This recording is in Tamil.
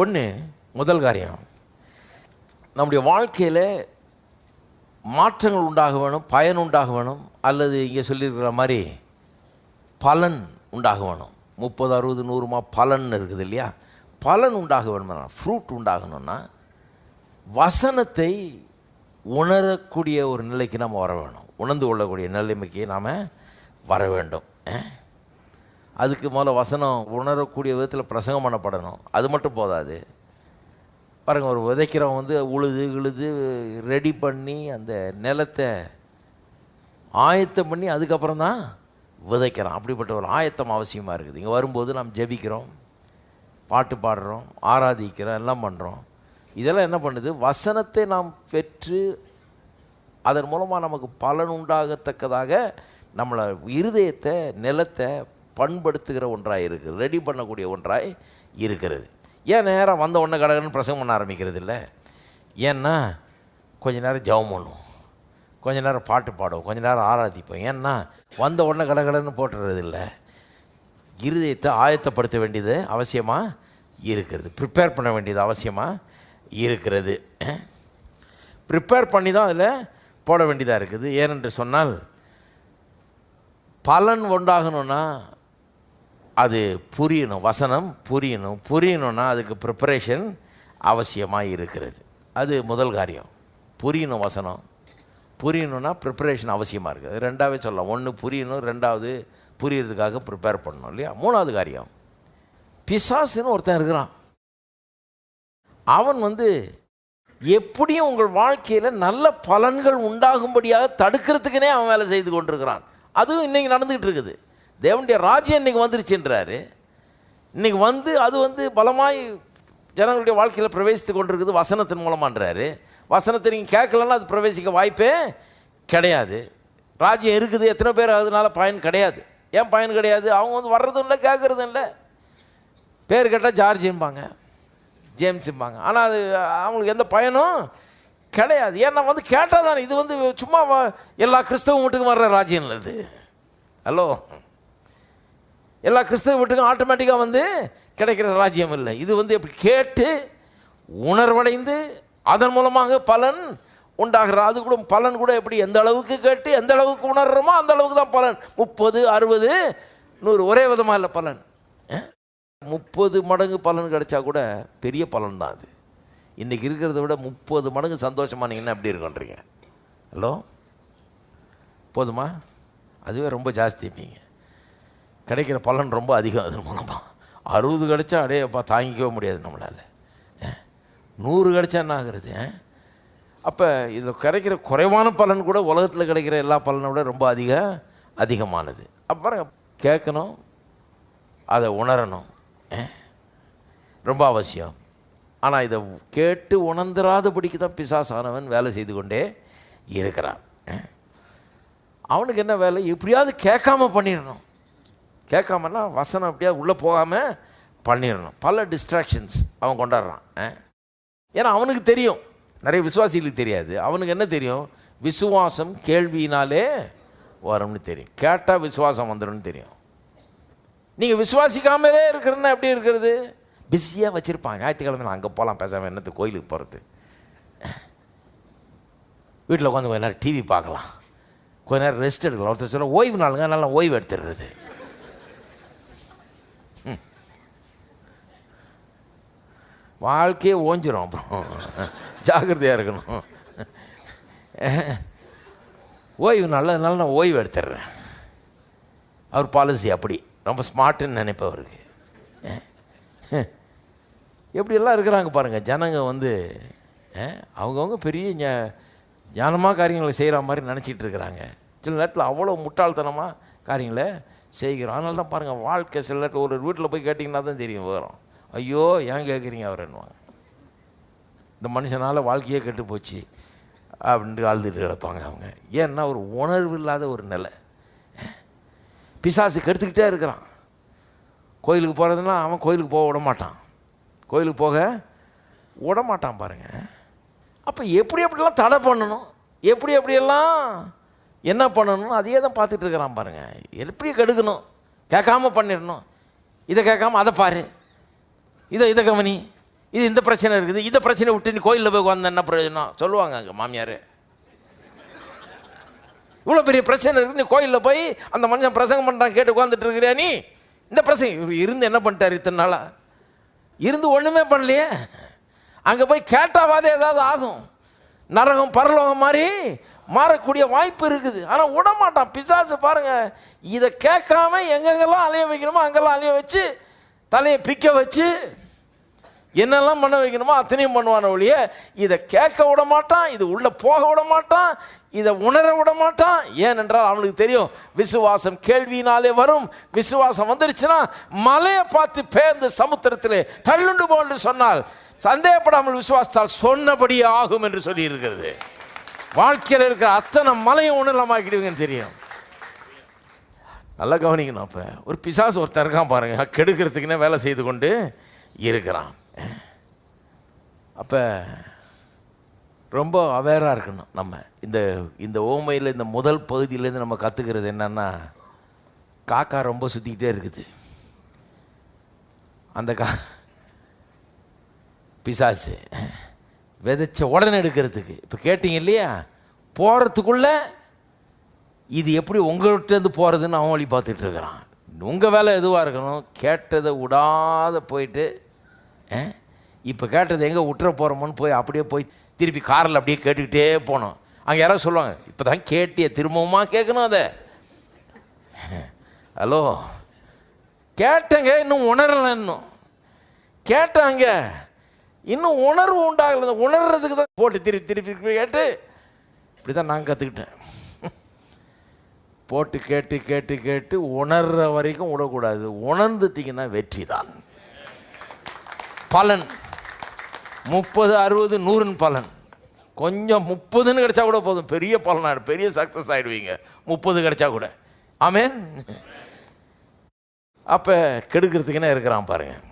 ஒன்று முதல் காரியம். நம்முடைய வாழ்க்கையில் மாற்றங்கள் உண்டாக வேணும் பயன் உண்டாக வேணும் அல்லது இங்கே சொல்லியிருக்கிற மாதிரி பலன் உண்டாக வேணும் முப்பது அறுபது நூறுமா பலன் இருக்குது இல்லையா? பலன் உண்டாக வேணும்னா ஃப்ரூட் உண்டாகணும்னா வசனத்தை உணரக்கூடிய ஒரு நிலைக்கு நம்ம வர வேணும். உணர்ந்து கொள்ளக்கூடிய நிலைமைக்கு நாம் வர வேண்டும். அதுக்கு முதல்ல வசனம் உணரக்கூடிய விதத்தில் பிரசங்கம் பண்ணப்படணும். அது மட்டும் போதாது. பாருங்கள் ஒரு விதைக்கிறவன் வந்து உழுது உழுது ரெடி பண்ணி அந்த நிலத்தை ஆயத்தம் பண்ணி அதுக்கப்புறம் தான் விதைக்கிறான். அப்படிப்பட்ட ஒரு ஆயத்தம் அவசியமாக இருக்குது. இங்கே வரும்போது நாம் ஜெபிக்கிறோம் பாட்டு பாடுறோம் ஆராதிக்கிறோம் எல்லாம் பண்ணுறோம் இதெல்லாம் என்ன பண்ணுது? வசனத்தை நாம் பெற்று அதன் மூலமாக நமக்கு பலன் உண்டாகத்தக்கதாக நம்மளை இருதயத்தை நிலத்தை பண்படுத்துகிற ஒன்றாக இருக்குது ரெடி பண்ணக்கூடிய ஒன்றாய் இருக்கிறது. ஏன் நேரம் வந்த உடனே கடகடன்னு பிரசங்கம் பண்ண ஆரம்பிக்கிறது இல்லை ஏன்னா கொஞ்ச நேரம் ஜெபம் பண்ணுவோம். கொஞ்ச நேரம் பாட்டு பாடுவோம். கொஞ்ச நேரம் ஆராதிப்போம். ஏன்னா வந்த உடனே கடகடன்னு போட்டுறது இல்லை இருதயத்தை ஆயத்தப்படுத்த வேண்டியது அவசியமாக இருக்கிறது. ப்ரிப்பேர் பண்ண வேண்டியது அவசியமாக இருக்கிறது. ப்ரிப்பேர் பண்ணி தான் அதில் போட வேண்டியதாக இருக்குது. ஏனென்று சொன்னால் பலன் உண்டாகணும்னா அது புரியணும் வசனம் புரியணும். புரியணும்னா அதுக்கு ப்ரிப்பரேஷன் அவசியமாக இருக்கிறது. அது முதல் காரியம். புரியணும் வசனம். புரியணும்னா ப்ரிப்பரேஷன் அவசியமாக இருக்குது அது ரெண்டாவே சொல்லலாம். ஒன்று புரியணும் ரெண்டாவது புரியறதுக்காக ப்ரிப்பேர் பண்ணணும் இல்லையா? மூணாவது காரியம். பிசாசுன்னு ஒருத்தன் இருக்கிறான். அவன் வந்து எப்படியும் உங்கள் வாழ்க்கையில் நல்ல பலன்கள் உண்டாகும்படியாக தடுக்கிறதுக்குனே அவன் வேலை செய்து கொண்டிருக்கிறான். அதுவும் இன்றைக்கி நடந்துக்கிட்டு இருக்குது. தேவனுடைய ராஜ்யம் இன்றைக்கி வந்துருச்சுன்றாரு. இன்றைக்கி வந்து அது வந்து பலமாய் ஜனங்களுடைய வாழ்க்கையில் பிரவேசித்து கொண்டிருக்குது வசனத்தின் மூலமான்றாரு. வசனத்தை நீங்கள் கேட்கலன்னா அது பிரவேசிக்க வாய்ப்பே கிடையாது. ராஜ்யம் இருக்குது எத்தனை பேர் அதனால பயன் கிடையாது. ஏன் பயன் கிடையாது? அவங்க வந்து வர்றதும் இல்லை கேட்குறதும் இல்லை பேர் கேட்டால் ஜார்ஜிம்பாங்க ஜேம்ஸும்பாங்க. ஆனால் அது அவங்களுக்கு எந்த பயனும் கிடையாது. ஏன்னா வந்து கேட்டால் தானே இது வந்து சும்மா வ- எல்லா கிறிஸ்தவ வீட்டுக்கும் வர்ற ராஜ்யம் இல்லை இது. ஹலோ? எல்லா கிறிஸ்தவ வீட்டுக்கும் ஆட்டோமேட்டிக்காக வந்து கிடைக்கிற ராஜ்யம் இல்லை. இது வந்து எப்படி கேட்டு உணர்வடைந்து அதன் மூலமாக பலன் உண்டாகிற அது கூட பலன் கூட எப்படி எந்த அளவுக்கு கேட்டு எந்த அளவுக்கு உணர்றோமோ அந்த அளவுக்கு தான் பலன். முப்பது அறுபது நூறு ஒரே விதமாக இல்லை பலன். முப்பது மடங்கு பலன் கிடைச்சா கூட பெரிய பலன் தான் அது. இன்றைக்கி இருக்கிறத விட முப்பது மடங்கு சந்தோஷமானீங்கன்னா எப்படி இருக்குன்றீங்க? ஹலோ? போதுமா? அதுவே ரொம்ப ஜாஸ்தி இருப்பீங்க கிடைக்கிற பலன் ரொம்ப அதிகம் அதன் மூலமாக அறுபது கிடைச்சா அடையப்பா தாங்கிக்கவே முடியாது நம்மளால். நூறு கிடைச்சா என்ன ஆகுறது அப்போ இதில் கிடைக்கிற குறைவான பலன் கூட உலகத்தில் கிடைக்கிற எல்லா பலனை விட ரொம்ப அதிக அதிகமானது. அப்புறம் கேட்கணும் அதை உணரணும் ரொம்ப அவசியம். ஆனால் இதை கேட்டு உணர்ந்துராதபடிக்கு தான் பிசாசானவன் வேலை செய்து கொண்டே இருக்கிறான் அவனுக்கு என்ன வேலை? எப்படியாவது கேட்காம பண்ணிடணும். கேட்காமலாம் வசனம் எப்படியாவது உள்ளே போகாமல் பண்ணிடணும். பல டிஸ்ட்ராக்ஷன்ஸ் அவன் கொண்டாடுறான் ஏன்னா அவனுக்கு தெரியும். நிறைய விசுவாசிகளுக்கு தெரியாது. அவனுக்கு என்ன தெரியும்? விசுவாசம் கேள்வியினாலே வரும்னு தெரியும். கேட்டால் விசுவாசம் வந்துடும்னு தெரியும். நீங்கள் விசுவாசிக்காமலே இருக்கிறன்னா எப்படி இருக்கிறது? பிஸியாக வச்சுருப்பாங்க. ஞாயிற்றுக்கிழமை நான் அங்கே போகலாம் பேசாமல் என்னத்து கோயிலுக்கு போகிறது வீட்டில் உட்காந்து கொஞ்ச நேரம் டிவி பார்க்கலாம். கொஞ்ச நேரம் ரெஸ்ட் எடுக்கலாம். ஒருத்தர் சொல்ல ஓய்வு நாளுங்க நல்லா ஓய்வு எடுத்துடுறது. வாழ்க்கையே ஓஞ்சிரும் அப்புறம். ஜாக்கிரதையாக இருக்கணும். ஓய்வு நல்லதுனால நான் ஓய்வு எடுத்துடுறேன். அவர் பாலிசி அப்படி. ரொம்ப ஸ்மார்ட்டுன்னு நினைப்பவருக்கு எப்படியெல்லாம் இருக்கிறாங்க பாருங்கள் ஜனங்க வந்து அவங்கவுங்க பெரிய ஞா- ஞானமாக காரியங்களை செய்கிற மாதிரி நினச்சிட்டு இருக்கிறாங்க. சில நேரத்தில் அவ்வளோ முட்டாள்தனமாக காரியங்களை செய்கிறோம். அதனால தான் பாருங்கள் வாழ்க்கை சில நேரத்தில் ஒரு வீட்டில் போய் கேட்டிங்கன்னா தான் தெரியும் வரும் ஐயோ ஏன் கேட்குறீங்க அவருன்னுவாங்க. இந்த மனுஷனால் வாழ்க்கையே கெட்டு போச்சு அப்படின்ட்டு அழுதுட்டு கிடப்பாங்க அவங்க. ஏன்னா ஒரு உணர்வு இல்லாத ஒரு நிலை. பிசாசு கெடுத்துக்கிட்டே இருக்கிறான். கோயிலுக்கு போகிறதுனா அவன் கோயிலுக்கு போக விட மாட்டான். கோயிலுக்கு போக விட மாட்டான் பாருங்க. அப்போ எப்படி எப்படிலாம் தடை பண்ணணும்? எப்படி எப்படியெல்லாம் என்ன பண்ணணும் அதையே தான் பார்த்துட்டு இருக்கிறான் பாருங்க. எப்படி கெடுக்கணும்? கேட்காம பண்ணிடணும். இதை கேட்காம அதை பாரு. இதை இதை கவனி. இது இந்த பிரச்சனை இருக்குது. இந்த பிரச்சனை விட்டு நீ கோயிலில் போய் உட்காந்து என்ன பிரயோஜனம்? சொல்லுவாங்க அங்கே மாமியார். இவ்வளோ பெரிய பிரச்சனை இருக்குது நீ கோயிலில் போய் அந்த மனுஷன் பிரசங்கம் பண்ணுறான் கேட்டு உட்காந்துட்டு இருக்கிறியா நீ? இந்த பிரசங்க இருந்து என்ன பண்ணிட்டார் இத்தனை நாளாக இருந்து ஒன்றுமே பண்ணலையே. அங்கே போய் கேட்டாவாதே ஏதாவது ஆகும். நரகம் பரலோகம் மாதிரி மாறக்கூடிய வாய்ப்பு இருக்குது. ஆனால் விட மாட்டான் பிசாசு பாருங்கள் இதை கேட்காம எங்கெங்கெல்லாம் அலைய வைக்கணுமோ அங்கெல்லாம் அலைய வச்சு தலையை பிக்க வச்சு என்னெல்லாம் பண்ண வைக்கணுமோ அத்தனையும் பண்ணுவான ஒழிய இதை கேட்க விட மாட்டான் இது உள்ளே போக விட மாட்டான் இதை உணர விட மாட்டான் ஏனென்றால் அவனுக்கு தெரியும் விசுவாசம் கேள்வியினாலே வரும். விசுவாசம் வந்துருச்சுன்னா மலையை பார்த்து பேர்ந்து சமுத்திரத்திலே தள்ளுண்டு போன்று சொன்னால் சந்தேகப்படாமல் விசுவாசத்தால் சொன்னபடியே ஆகும் என்று சொல்லியிருக்கிறது. வாழ்க்கையில் இருக்கிற அத்தனை மலையும் உணரமாக்கிடுவீங்கன்னு தெரியும். நல்லா கவனிக்கணும் அப்போ. ஒரு பிசாசு ஒருத்தர் இருக்கான் பாருங்கள் கெடுக்கிறதுக்குன்னே வேலை செய்து கொண்டு இருக்கிறான். அப்போ ரொம்ப அவேராக இருக்கணும் நம்ம. இந்த இந்த ஓமையில் இந்த முதல் பகுதியிலேருந்து நம்ம கற்றுக்கிறது என்னென்னா காக்கா ரொம்ப சுற்றிக்கிட்டே இருக்குது. அந்த கா பிசாசு விதைச்ச உடனே எடுக்கிறதுக்கு. இப்போ கேட்டீங்க இல்லையா? போகிறதுக்குள்ள இது எப்படி உங்கள்கிட்டருந்து போகிறதுன்னு அவன் வழி பார்த்துட்டு இருக்கிறான். உங்கள் வேலை எதுவாக இருக்கணும்? கேட்டதை விடாத போயிட்டு இப்போ கேட்டதை எங்கே விட்டுற போகிறோமோன்னு போய் அப்படியே போய் திருப்பி காரில் அப்படியே கேட்டுக்கிட்டே போனோம். அங்கே யாராவது சொல்லுவாங்க இப்போ தான் கேட்டிய திரும்பவுமா கேட்கணும் அதை. ஹலோ கேட்டேங்க இன்னும் உணரலை இன்னும். கேட்டாங்க இன்னும் உணர்வு உண்டாகலை உணர்றதுக்கு தான். போட்டு திருப்பி திருப்பி கேட்டு இப்படி தான் நான் கற்றுக்கிட்டேன் போட்டு கேட்டு கேட்டு கேட்டு உணர்ற வரைக்கும் விடக்கூடாது. உணர்ந்துட்டிங்கன்னா வெற்றி தான் பலன். முப்பது அறுபது நூறுன்னு பலன். கொஞ்சம் முப்பதுன்னு கிடைச்சா கூட போதும். பெரிய பலனாயிடும் பெரிய சக்ஸஸ் ஆகிடுவீங்க முப்பது கிடைச்சா கூட. ஆமே அப்போ கெடுக்கிறதுக்குன்னே இருக்கிறான் பாருங்கள்